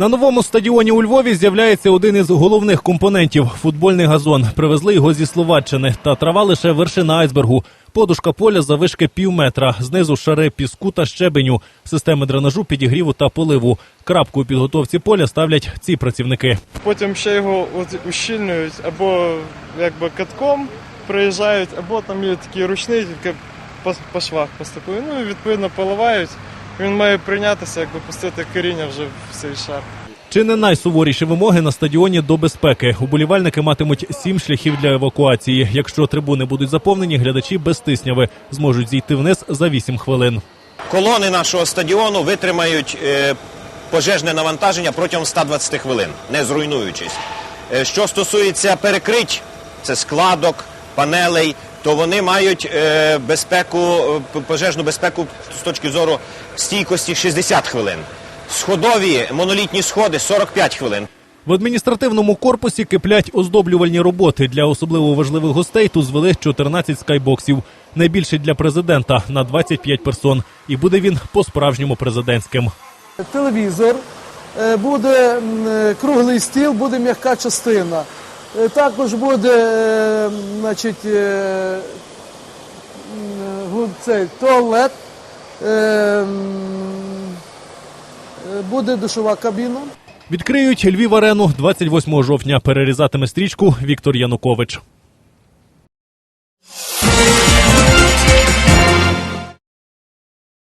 На новому стадіоні у Львові з'являється один із головних компонентів футбольний газон. Привезли його зі Словаччини. Та трава лише вершина айсбергу. Подушка поля завишки пів метра. Знизу шари піску та щебеню, системи дренажу, підігріву та поливу. Крапку у підготовці поля ставлять ці працівники. Потім ще його ущільнюють або якби катком приїжджають, або там є такий ручний, тільки по швах поступує. Ну і відповідно поливають. Він має прийнятися, якби пустити коріння вже в цей шар. Чи не найсуворіші вимоги на стадіоні до безпеки? Уболівальники матимуть сім шляхів для евакуації. Якщо трибуни будуть заповнені, глядачі без тисняви зможуть зійти вниз за вісім хвилин. Колони нашого стадіону витримають е, пожежне навантаження протягом 120 хвилин, не зруйнуючись. Е, що стосується перекрить, це складок, панелей, то вони мають е, безпеку, е, пожежну безпеку з точки зору стійкості 60 хвилин. Сходові монолітні сходи 45 хвилин. В адміністративному корпусі киплять оздоблювальні роботи. Для особливо важливих гостей тут звели 14 скайбоксів. Найбільший для президента на 25 персон. І буде він по-справжньому президентським. телевізор, е, буде круглий стіл, буде м'яка частина. Е, Також буде е, значить, е, цей, туалет, буде душова кабіна. Відкриють Львів арену 28 жовтня. Перерізатиме стрічку Віктор Янукович.